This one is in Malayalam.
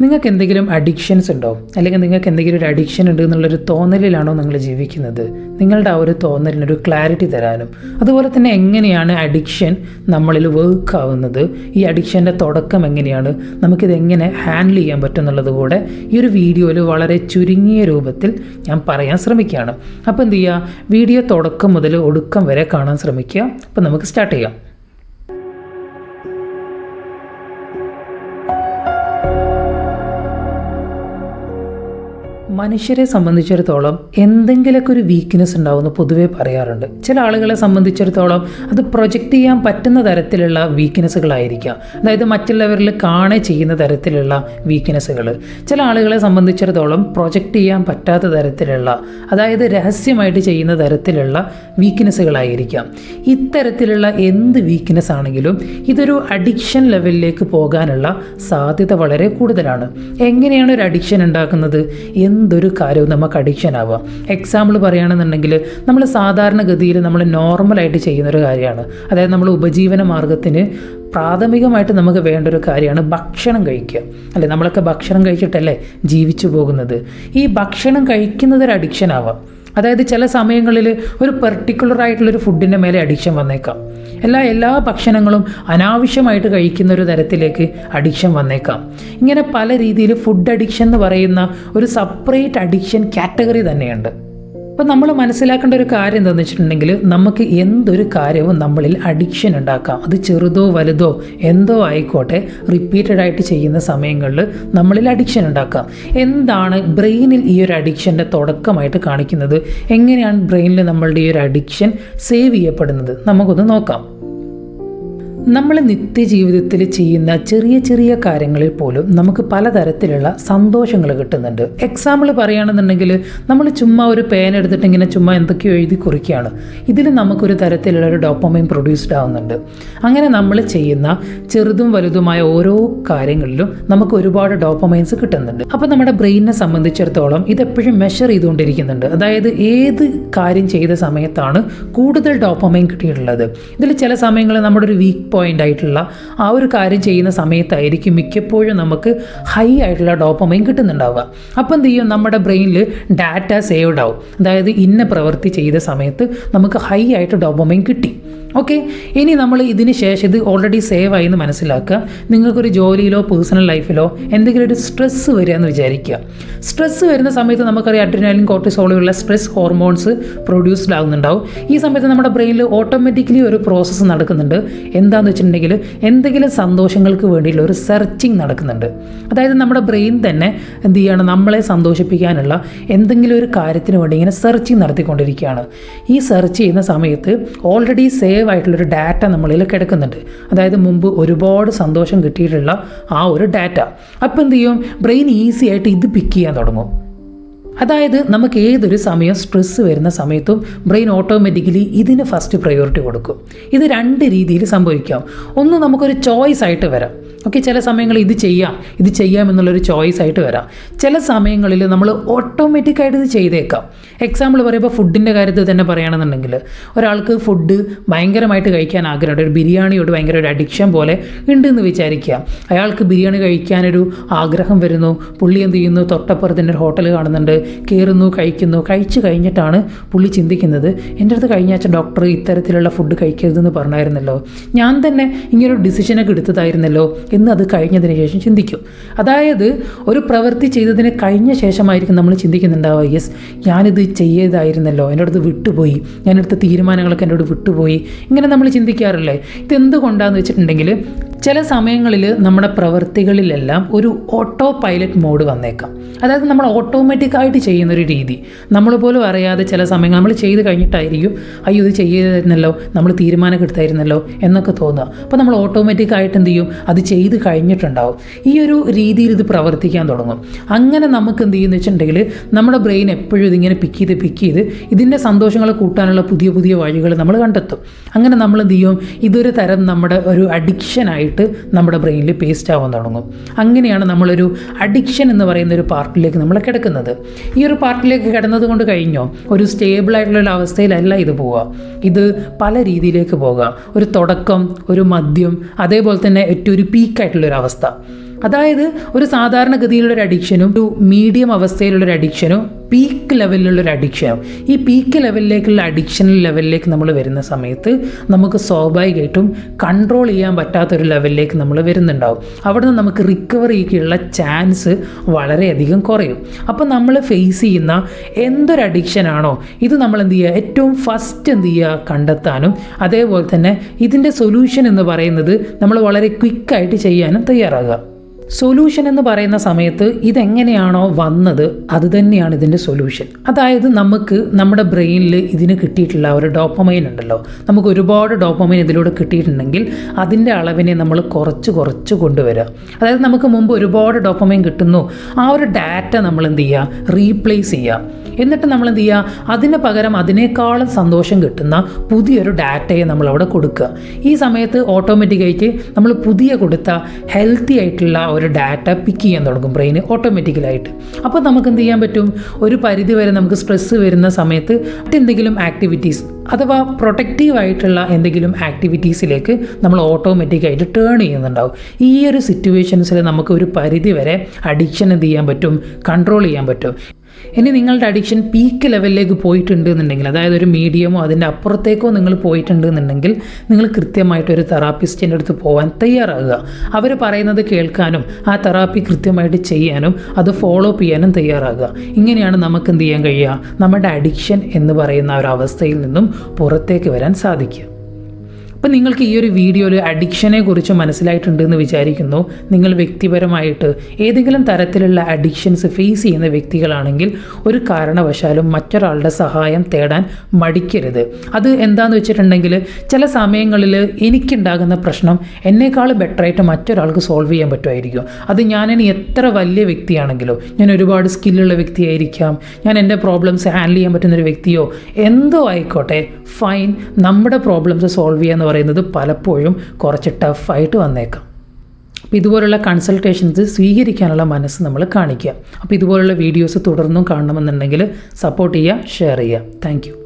നിങ്ങൾക്ക് എന്തെങ്കിലും അഡിക്ഷൻസ് ഉണ്ടോ? അല്ലെങ്കിൽ നിങ്ങൾക്ക് എന്തെങ്കിലും ഒരു അഡിക്ഷൻ ഉണ്ട് എന്നുള്ളൊരു തോന്നലിലാണോ നിങ്ങൾ ജീവിക്കുന്നത്? നിങ്ങളുടെ ആ ഒരു തോന്നലിനൊരു ക്ലാരിറ്റി തരാനും. അതുപോലെ തന്നെ എങ്ങനെയാണ് അഡിക്ഷൻ നമ്മളിൽ വർക്ക് ആവുന്നത്? ഈ അഡിക്ഷന്റെ തുടക്കം എങ്ങനെയാണ്? നമുക്കിത് എങ്ങനെ ഹാൻഡിൽ ചെയ്യാൻ പറ്റും എന്നുള്ളത് കൂടെ ഈ ഒരു വീഡിയോയിൽ വളരെ ചുരുങ്ങിയ രൂപത്തിൽ ഞാൻ പറയാൻ ശ്രമിക്കുകയാണ്. അപ്പോൾ എന്ത് ചെയ്യുക? വീഡിയോ തുടക്കം മുതൽ ഒടുക്കം വരെ കാണാൻ ശ്രമിക്കുക. അപ്പോൾ നമുക്ക് സ്റ്റാർട്ട് ചെയ്യാം. മനുഷ്യരെ സംബന്ധിച്ചിടത്തോളം എന്തെങ്കിലുമൊക്കെ ഒരു വീക്ക്നെസ് ഉണ്ടാവുമെന്ന് പൊതുവേ പറയാറുണ്ട്. ചില ആളുകളെ സംബന്ധിച്ചിടത്തോളം അത് പ്രൊജക്റ്റ് ചെയ്യാൻ പറ്റുന്ന തരത്തിലുള്ള വീക്ക്നെസ്സുകളായിരിക്കാം അതായത് മറ്റുള്ളവരിൽ കാണെ ചെയ്യുന്ന തരത്തിലുള്ള വീക്ക്നെസ്സുകൾ ചില ആളുകളെ സംബന്ധിച്ചിടത്തോളം പ്രൊജക്റ്റ് ചെയ്യാൻ പറ്റാത്ത തരത്തിലുള്ള അതായത് രഹസ്യമായിട്ട് ചെയ്യുന്ന തരത്തിലുള്ള വീക്ക്നെസ്സുകളായിരിക്കാം ഇത്തരത്തിലുള്ള എന്ത് വീക്ക്നെസ് ആണെങ്കിലും ഇതൊരു അഡിക്ഷൻ ലെവലിലേക്ക് പോകാനുള്ള സാധ്യത വളരെ കൂടുതലാണ്. എങ്ങനെയാണ് ഒരു അഡിക്ഷൻ ഉണ്ടാക്കുന്നത്? എന്തൊരു കാര്യവും നമുക്ക് അഡിക്ഷൻ ആവുക എക്സാമ്പിൾ പറയുകയാണെന്നുണ്ടെങ്കിൽ നമ്മൾ സാധാരണഗതിയിൽ നമ്മൾ നോർമലായിട്ട് ചെയ്യുന്നൊരു കാര്യമാണ്. അതായത് നമ്മൾ ഉപജീവന മാർഗത്തിന് പ്രാഥമികമായിട്ട് നമുക്ക് വേണ്ട ഒരു കാര്യമാണ് ഭക്ഷണം കഴിക്കുക. അല്ലെ? നമ്മളൊക്കെ ഭക്ഷണം കഴിച്ചിട്ടല്ലേ ജീവിച്ചു പോകുന്നത്? ഈ ഭക്ഷണം കഴിക്കുന്നത് ഒരു അഡിക്ഷൻ ആവാം. അതായത് ചില സമയങ്ങളിൽ ഒരു പെർട്ടിക്കുലർ ആയിട്ടുള്ളൊരു ഫുഡിന്റെ മേലെ അഡിക്ഷൻ വന്നേക്കാം. എല്ലാ എല്ലാ ഭക്ഷണങ്ങളും അനാവശ്യമായിട്ട് കഴിക്കുന്ന ഒരു തരത്തിലേക്ക് അഡിക്ഷൻ വന്നേക്കാം. ഇങ്ങനെ പല രീതിയിൽ ഫുഡ് അഡിക്ഷൻ എന്ന് പറയുന്ന ഒരു സെപ്പറേറ്റ് അഡിക്ഷൻ കാറ്റഗറി തന്നെയുണ്ട്. അപ്പോൾ നമ്മൾ മനസ്സിലാക്കേണ്ട ഒരു കാര്യം എന്താണെന്ന് വെച്ചിട്ടുണ്ടെങ്കിൽ നമുക്ക് എന്തൊരു കാര്യവും നമ്മളിൽ അഡിക്ഷൻ ഉണ്ടാക്കാം. അത് ചെറുതോ വലുതോ എന്തോ ആയിക്കോട്ടെ റിപ്പീറ്റഡ് ആയിട്ട് ചെയ്യുന്ന സമയങ്ങളിൽ നമ്മളിൽ അഡിക്ഷൻ ഉണ്ടാക്കാം. എന്താണ് ബ്രെയിനിൽ ഈ ഒരു അഡിക്ഷന്റെ തുടക്കമായിട്ട് കാണിക്കുന്നത്? എങ്ങനെയാണ് ബ്രെയിനിൽ നമ്മളുടെ ഈ ഒരു അഡിക്ഷൻ സേവ് ചെയ്യപ്പെടുന്നത്? നമുക്കൊന്ന് നോക്കാം. നമ്മൾ നിത്യജീവിതത്തിൽ ചെയ്യുന്ന ചെറിയ ചെറിയ കാര്യങ്ങളിൽ പോലും നമുക്ക് പലതരത്തിലുള്ള സന്തോഷങ്ങൾ കിട്ടുന്നുണ്ട്. എക്സാമ്പിൾ പറയുകയാണെന്നുണ്ടെങ്കിൽ നമ്മൾ ചുമ്മാ ഒരു പേന എടുത്തിട്ട് ഇങ്ങനെ ചുമ്മാ എന്തൊക്കെയോ എഴുതി കുറിക്കുകയാണ്. ഇതിൽ നമുക്കൊരു തരത്തിലുള്ള ഒരു ഡോപ്പമൈൻ പ്രൊഡ്യൂസ്ഡ് ആവുന്നുണ്ട്. അങ്ങനെ നമ്മൾ ചെയ്യുന്ന ചെറുതും വലുതുമായ ഓരോ കാര്യങ്ങളിലും നമുക്ക് ഒരുപാട് ഡോപ്പമൈൻസ് കിട്ടുന്നുണ്ട്. അപ്പോൾ നമ്മുടെ ബ്രെയിനിനെ സംബന്ധിച്ചിടത്തോളം ഇതെപ്പോഴും മെഷർ ചെയ്തുകൊണ്ടിരിക്കുന്നുണ്ട്. അതായത് ഏത് കാര്യം ചെയ്ത സമയത്താണ് കൂടുതൽ ഡോപ്പമൈൻ കിട്ടിയിട്ടുള്ളത്. ഇതിൽ ചില സമയങ്ങളിൽ നമ്മുടെ ഒരു വീക്ക് പോയിന്റ് ആയിട്ടുള്ള ആ ഒരു കാര്യം ചെയ്യുന്ന സമയത്തായിരിക്കും മിക്കപ്പോഴും നമുക്ക് ഹൈ ആയിട്ടുള്ള ഡോപ്പമൈൻ കിട്ടുന്നുണ്ടാവുക. അപ്പോൾ എന്ത് ചെയ്യും? നമ്മുടെ ബ്രെയിനിൽ ഡാറ്റ സേവ്ഡ് ആവും. അതായത് ഇന്ന പ്രവൃത്തി ചെയ്ത സമയത്ത് നമുക്ക് ഹൈ ആയിട്ട് ഡോപ്പമൈൻ കിട്ടി. ഓക്കെ ഇനി നമ്മൾ ഇതിന് ശേഷം ഇത് ഓൾറെഡി സേവ് ആയി എന്ന് മനസ്സിലാക്കുക. നിങ്ങൾക്കൊരു ജോലിയിലോ പേഴ്സണൽ ലൈഫിലോ എന്തെങ്കിലും ഒരു സ്ട്രെസ്സ് വരിക എന്ന് വിചാരിക്കുക. സ്ട്രെസ്സ് വരുന്ന സമയത്ത് നമുക്കറിയാം അഡ്രിനാലിൻ കോർട്ടിസോളുള്ള സ്ട്രെസ് ഹോർമോൺസ് പ്രൊഡ്യൂസ്ഡ് ആകുന്നുണ്ടാവും. ഈ സമയത്ത് നമ്മുടെ ബ്രെയിനിൽ ഓട്ടോമാറ്റിക്കലി ഒരു പ്രോസസ്സ് നടക്കുന്നുണ്ട്. എന്താണെന്ന് വെച്ചിട്ടുണ്ടെങ്കിൽ എന്തെങ്കിലും സന്തോഷങ്ങൾക്ക് വേണ്ടിയുള്ള ഒരു സെർച്ചിങ് നടക്കുന്നുണ്ട്. അതായത് നമ്മുടെ ബ്രെയിൻ തന്നെ എന്ത് ചെയ്യാണ്? നമ്മളെ സന്തോഷിപ്പിക്കാനുള്ള എന്തെങ്കിലും ഒരു കാര്യത്തിന് വേണ്ടി ഇങ്ങനെ സെർച്ചിങ് നടത്തിക്കൊണ്ടിരിക്കുകയാണ്. ഈ സെർച്ച് ചെയ്യുന്ന സമയത്ത് ഓൾറെഡി സേവ് ആയിട്ടുള്ളൊരു ഡാറ്റ നമ്മളിൽ കിടക്കുന്നുണ്ട്. അതായത് മുമ്പ് ഒരുപാട് സന്തോഷം കിട്ടിയിട്ടുള്ള ആ ഒരു ഡാറ്റ അപ്പോൾ എന്ത് ചെയ്യും? ബ്രെയിൻ ഈസി ആയിട്ട് ഇത് പിക്ക് ചെയ്യാൻ തുടങ്ങും. അതായത് നമുക്ക് ഏതൊരു സമയം സ്ട്രെസ്സ് വരുന്ന സമയത്തും ബ്രെയിൻ ഓട്ടോമാറ്റിക്കലി ഇതിന് ഫസ്റ്റ് പ്രയോറിറ്റി കൊടുക്കും. ഇത് രണ്ട് രീതിയിൽ സംഭവിക്കാം. ഒന്ന് നമുക്കൊരു ചോയ്സ് ആയിട്ട് വരാം. ഓക്കെ ചില സമയങ്ങളിൽ ഇത് ചെയ്യാം ഇത് ചെയ്യാം എന്നുള്ളൊരു ചോയ്സ് ആയിട്ട് വരാം. ചില സമയങ്ങളിൽ നമ്മൾ ഓട്ടോമാറ്റിക്കായിട്ട് ഇത് ചെയ്തേക്കാം. എക്സാമ്പിൾ പറയുമ്പോൾ ഫുഡിന്റെ കാര്യത്തിൽ തന്നെ പറയുകയാണെന്നുണ്ടെങ്കിൽ ഒരാൾക്ക് ഫുഡ് ഭയങ്കരമായിട്ട് കഴിക്കാൻ ആഗ്രഹമുണ്ട്. ഒരു ബിരിയാണിയോട് ഭയങ്കര ഒരു അഡിക്ഷൻ പോലെ ഉണ്ട് എന്ന് വിചാരിക്കുക. അയാൾക്ക് ബിരിയാണി കഴിക്കാനൊരു ആഗ്രഹം വരുന്നു. പുള്ളി എന്ത് ചെയ്യുന്നു? തൊട്ടപ്പുറത്തിന്റെ ഒരു ഹോട്ടൽ കാണുന്നുണ്ട്. കയറുന്നു കഴിക്കുന്നു. കഴിച്ചു കഴിഞ്ഞിട്ടാണ് പുള്ളി ചിന്തിക്കുന്നത് എന്റെ അടുത്ത് കഴിഞ്ഞ ആഴ്ച ഡോക്ടർ ഇത്തരത്തിലുള്ള ഫുഡ് കഴിക്കരുതെന്ന് പറഞ്ഞായിരുന്നല്ലോ. ഞാൻ തന്നെ ഇങ്ങനൊരു ഡിസിഷനൊക്കെ എടുത്തതായിരുന്നല്ലോ. എന്ന് അത് കഴിഞ്ഞതിന് ശേഷം ചിന്തിക്കും. അതായത് ഒരു പ്രവൃത്തി ചെയ്തതിന് കഴിഞ്ഞ ശേഷമായിരിക്കും നമ്മൾ ചിന്തിക്കുന്നുണ്ടാവുക യെസ് ഞാനിത് ചെയ്യതായിരുന്നല്ലോ എന്റെ അടുത്ത് വിട്ടുപോയി. ഞാനെടുത്ത തീരുമാനങ്ങളൊക്കെ എന്റെ അടുത്ത് വിട്ടുപോയി. ഇങ്ങനെ നമ്മൾ ചിന്തിക്കാറില്ലേ? ഇതെന്തുകൊണ്ടാന്ന് വെച്ചിട്ടുണ്ടെങ്കിൽ ചില സമയങ്ങളിൽ നമ്മുടെ പ്രവൃത്തികളിലെല്ലാം ഒരു ഓട്ടോ പൈലറ്റ് മോഡ് വന്നേക്കാം. അതായത് നമ്മൾ ഓട്ടോമാറ്റിക്കായിട്ട് ചെയ്യുന്നൊരു രീതി. നമ്മൾ പോലും അറിയാതെ ചില സമയങ്ങൾ നമ്മൾ ചെയ്ത് കഴിഞ്ഞിട്ടായിരിക്കും അയ്യോ ഇത് ചെയ്യുന്നല്ലോ നമ്മൾ തീരുമാനം എടുത്തായിരുന്നല്ലോ എന്നൊക്കെ തോന്നുക. അപ്പോൾ നമ്മൾ ഓട്ടോമാറ്റിക്കായിട്ട് എന്ത് ചെയ്യും? അത് ചെയ്ത് കഴിഞ്ഞിട്ടുണ്ടാവും. ഈ ഒരു രീതിയിൽ ഇത് പ്രവർത്തിക്കാൻ തുടങ്ങും. അങ്ങനെ നമുക്ക് എന്ത് ചെയ്യുമെന്ന് വെച്ചിട്ടുണ്ടെങ്കിൽ നമ്മുടെ ബ്രെയിൻ എപ്പോഴും ഇതിങ്ങനെ പിക്ക് ചെയ്ത് പിക്ക് ചെയ്ത് ഇതിന്റെ സന്തോഷങ്ങളെ കൂട്ടാനുള്ള പുതിയ പുതിയ വഴികൾ നമ്മൾ കണ്ടെത്തും. അങ്ങനെ നമ്മൾ എന്ത് ചെയ്യും? ഇതൊരു തരം നമ്മുടെ ഒരു അഡിക്ഷനായിട്ട് നമ്മുടെ ബ്രെയിനിൽ പേസ്റ്റ് ആവാൻ തുടങ്ങും. അങ്ങനെയാണ് നമ്മളൊരു അഡിക്ഷൻ എന്ന് പറയുന്ന ഒരു പാർട്ടിലേക്ക് നമ്മൾ കിടക്കുന്നത്. ഈ ഒരു പാർട്ടിലേക്ക് കിടന്നത് കൊണ്ട് കഴിഞ്ഞോ ഒരു സ്റ്റേബിൾ ആയിട്ടുള്ള ഒരു അവസ്ഥയിലല്ല ഇത് പോവുക. ഇത് പല രീതിയിലേക്ക് പോകാം. ഒരു തുടക്കം ഒരു മദ്യം അതേപോലെ തന്നെ ഏറ്റവും ഒരു പീക്കായിട്ടുള്ളൊരു അവസ്ഥ. അതായത് ഒരു സാധാരണഗതിയിലുള്ള ഒരു അഡിക്ഷനും ഒരു മീഡിയം അവസ്ഥയിലുള്ള ഒരു അഡിക്ഷനും പീക്ക് ലെവലിലുള്ള ഒരു അഡിക്ഷനും ഈ പീക്ക് ലെവലിലേക്കുള്ള അഡിക്ഷൻ ലെവലിലേക്ക് നമ്മൾ വരുന്ന സമയത്ത് നമുക്ക് സ്വാഭാവികമായിട്ടും കൺട്രോൾ ചെയ്യാൻ പറ്റാത്തൊരു ലെവലിലേക്ക് നമ്മൾ വരുന്നുണ്ടാവും. അവിടെ നിന്ന് നമുക്ക് റിക്കവർ ചെയ്യാനുള്ള ചാൻസ് വളരെയധികം കുറയും. അപ്പം നമ്മൾ ഫേസ് ചെയ്യുന്ന എന്തൊരു അഡിക്ഷനാണോ ഇത് നമ്മൾ എന്ത് ചെയ്യുക? ഏറ്റവും ഫസ്റ്റ് എന്ത് ചെയ്യുക? കണ്ടെത്താനും അതേപോലെ തന്നെ ഇതിന്റെ സൊല്യൂഷൻ എന്ന് പറയുന്നത് നമ്മൾ വളരെ ക്വിക്കായിട്ട് ചെയ്യാനും തയ്യാറാകുക. സൊല്യൂഷൻ എന്ന് പറയുന്ന സമയത്ത് ഇതെങ്ങനെയാണോ വന്നത് അത് തന്നെയാണ് ഇതിന്റെ സൊല്യൂഷൻ അതായത് നമുക്ക് നമ്മുടെ ബ്രെയിനിൽ ഇതിന് കിട്ടിയിട്ടുള്ള ഒരു ഡോപ്പമൈൻ ഉണ്ടല്ലോ. നമുക്ക് ഒരുപാട് ഡോപ്പമൈൻ ഇതിലൂടെ കിട്ടിയിട്ടുണ്ടെങ്കിൽ അതിന്റെ അളവിനെ നമ്മൾ കുറച്ച് കുറച്ച് കൊണ്ടുവരിക. അതായത് നമുക്ക് മുമ്പ് ഒരുപാട് ഡോപ്പമൈൻ കിട്ടുന്നു. ആ ഒരു ഡാറ്റ നമ്മൾ എന്ത് ചെയ്യുക? റീപ്ലേസ് ചെയ്യുക. എന്നിട്ട് നമ്മൾ എന്ത് ചെയ്യുക അതിന് പകരം അതിനേക്കാളും സന്തോഷം കിട്ടുന്ന പുതിയൊരു ഡാറ്റയെ നമ്മൾ അവിടെ കൊടുക്കുക. ഈ സമയത്ത് ഓട്ടോമാറ്റിക്കായിട്ട് നമ്മൾ പുതിയ കൊടുത്ത ഹെൽത്തി ആയിട്ടുള്ള ഒരു ഡാറ്റ പിക്ക് ചെയ്യാൻ തുടങ്ങും ബ്രെയിൻ ഓട്ടോമാറ്റിക്കലായിട്ട് അപ്പോൾ നമുക്ക് എന്ത് ചെയ്യാൻ പറ്റും? ഒരു പരിധി വരെ നമുക്ക് സ്ട്രെസ്സ് വരുന്ന സമയത്ത് മറ്റെന്തെങ്കിലും ആക്ടിവിറ്റീസ് അഥവാ പ്രൊട്ടക്റ്റീവ് ആയിട്ടുള്ള എന്തെങ്കിലും ആക്ടിവിറ്റീസിലേക്ക് നമ്മൾ ഓട്ടോമാറ്റിക്കായിട്ട് ടേൺ ചെയ്യുന്നുണ്ടാവും. ഈ ഒരു സിറ്റുവേഷൻസിൽ നമുക്ക് ഒരു പരിധി വരെ അഡിക്ഷൻ എന്ത് ചെയ്യാൻ പറ്റും? കൺട്രോൾ ചെയ്യാൻ പറ്റും. ഇനി നിങ്ങളുടെ അഡിക്ഷൻ പീക്ക് ലെവലിലേക്ക് പോയിട്ടുണ്ട് എന്നുണ്ടെങ്കിൽ അതായത് ഒരു മീഡിയമോ അതിന്റെ അപ്പുറത്തേക്കോ നിങ്ങൾ പോയിട്ടുണ്ട് എന്നുണ്ടെങ്കിൽ നിങ്ങൾ കൃത്യമായിട്ട് ഒരു തെറാപ്പിസ്റ്റിന്റെ അടുത്ത് പോകാൻ തയ്യാറാകുക. അവർ പറയുന്നത് കേൾക്കാനും ആ തെറാപ്പി കൃത്യമായിട്ട് ചെയ്യാനും അത് ഫോളോ അപ്പ് ചെയ്യാനും തയ്യാറാകുക. ഇങ്ങനെയാണ് നമുക്ക് എന്ത് ചെയ്യാൻ കഴിയുക? നമ്മുടെ അഡിക്ഷൻ എന്ന് പറയുന്ന ഒരു അവസ്ഥയിൽ നിന്നും പുറത്തേക്ക് വരാൻ സാധിക്കുക. അപ്പം നിങ്ങൾക്ക് ഈ ഒരു വീഡിയോയിൽ അഡിക്ഷനെ കുറിച്ച് മനസ്സിലായിട്ടുണ്ടെന്ന് വിചാരിക്കുന്നു. നിങ്ങൾ വ്യക്തിപരമായിട്ട് ഏതെങ്കിലും തരത്തിലുള്ള അഡിക്ഷൻസ് ഫേസ് ചെയ്യുന്ന വ്യക്തികളാണെങ്കിൽ ഒരു കാരണവശാലും മറ്റൊരാളുടെ സഹായം തേടാൻ മടിക്കരുത്. അത് എന്താണെന്ന് വെച്ചിട്ടുണ്ടെങ്കിൽ ചില സമയങ്ങളിൽ എനിക്കുണ്ടാകുന്ന പ്രശ്നം എന്നേക്കാൾ ബെറ്ററായിട്ട് മറ്റൊരാൾക്ക് സോൾവ് ചെയ്യാൻ പറ്റുമായിരിക്കും. അത് ഞാനിനി എത്ര വലിയ വ്യക്തിയാണെങ്കിലും ഞാൻ ഒരുപാട് സ്കില്ലുള്ള വ്യക്തിയായിരിക്കാം ഞാൻ എന്റെ പ്രോബ്ലംസ് ഹാൻഡിൽ ചെയ്യാൻ പറ്റുന്ന ഒരു വ്യക്തിയോ എന്തോ ആയിക്കോട്ടെ ഫൈൻ നമ്മുടെ പ്രോബ്ലംസ് സോൾവ് ചെയ്യാന്ന് പറയുന്നത് പലപ്പോഴും കുറച്ച് ടഫായിട്ട് വന്നേക്കാം. അപ്പോൾ ഇതുപോലുള്ള കൺസൾട്ടേഷൻസ് സ്വീകരിക്കാനുള്ള മനസ്സ് നമ്മൾ കാണിക്കുക. അപ്പോൾ ഇതുപോലുള്ള വീഡിയോസ് തുടർന്നും കാണണമെന്നുണ്ടെങ്കിൽ സപ്പോർട്ട് ചെയ്യുക ഷെയർ ചെയ്യുക. താങ്ക്